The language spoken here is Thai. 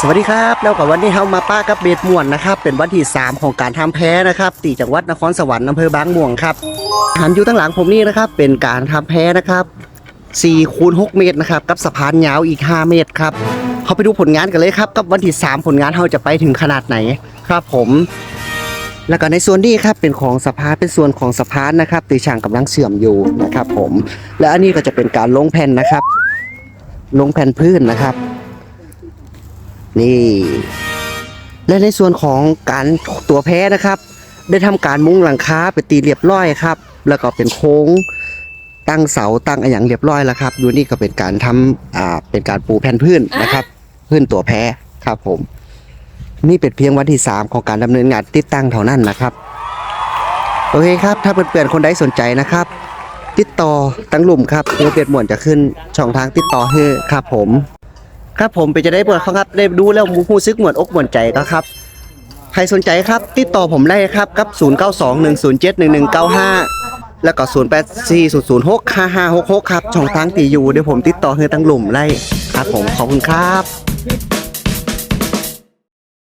สวัสดีครับแล้วกับวันนี้เรามาป้ากับเบ็ดม่วนนะครับ เป็นวันที่ 3 ของการทำแพ้นะครับตีจังหวัดนครสวรรค์อำเภอบางม่วงครับหันอยู่ตั้งหลังผมนี่นะครับ เป็นการทำแพ้นะครับ4คูณ6เมตรนะครับกับสะพานยาวอีก 5 เมตรครับเขาไปดูผลงานกันเลยครับ กับวันที่ 3 ผลงานเราจะไปถึงขนาดไหนครับผมแล้วก็ในส่วนนี้ครับเป็นของสะพานเป็นส่วนของสะพานนะครับตีช่างกำลังเสื่อมอยู่นะครับ ผม และอันนี้ก็จะเป็นการลงแผ่นนะครับ ลงแผ่นพื้นนะครับ นี่ และในส่วนของการตัวแพ้นะครับ ได้ทำการมุ้งหลังคาไปตีเรียบร้อยครับ แล้วก็เป็นโค้งตั้งเสาตั้งอย่างเรียบร้อยแล้วครับดูนี่ก็เป็นการทำอ่าเป็นการปูแผ่นพื้นนะครับ พื้นตัวแพ้ครับผม นี่เป็นเพียงวันที่ 3 ของการดำเนินงานติดตั้งเท่านั้นนะครับ โอเคครับ ถ้าเพื่อนๆคนใดสนใจนะครับ ติดต่อตั้งหลุมครับเพื่อเปลี่ยนหมวนจะขึ้นช่องทางติดต่อให้ครับผม ครับผมไปจะได้เปิดเขาครับได้ดูแล้วมูซึกเหมือนอกเหมือนใจก็ครับใครสนใจครับ ติดต่อผมได้ครับกับ 0921071195 แล้วก็ 0840065566 ครับ ช่องทางตีอยู่เดี๋ยวผมติดต่อให้ตั้งหลุมไล่ครับผมขอบคุณครับ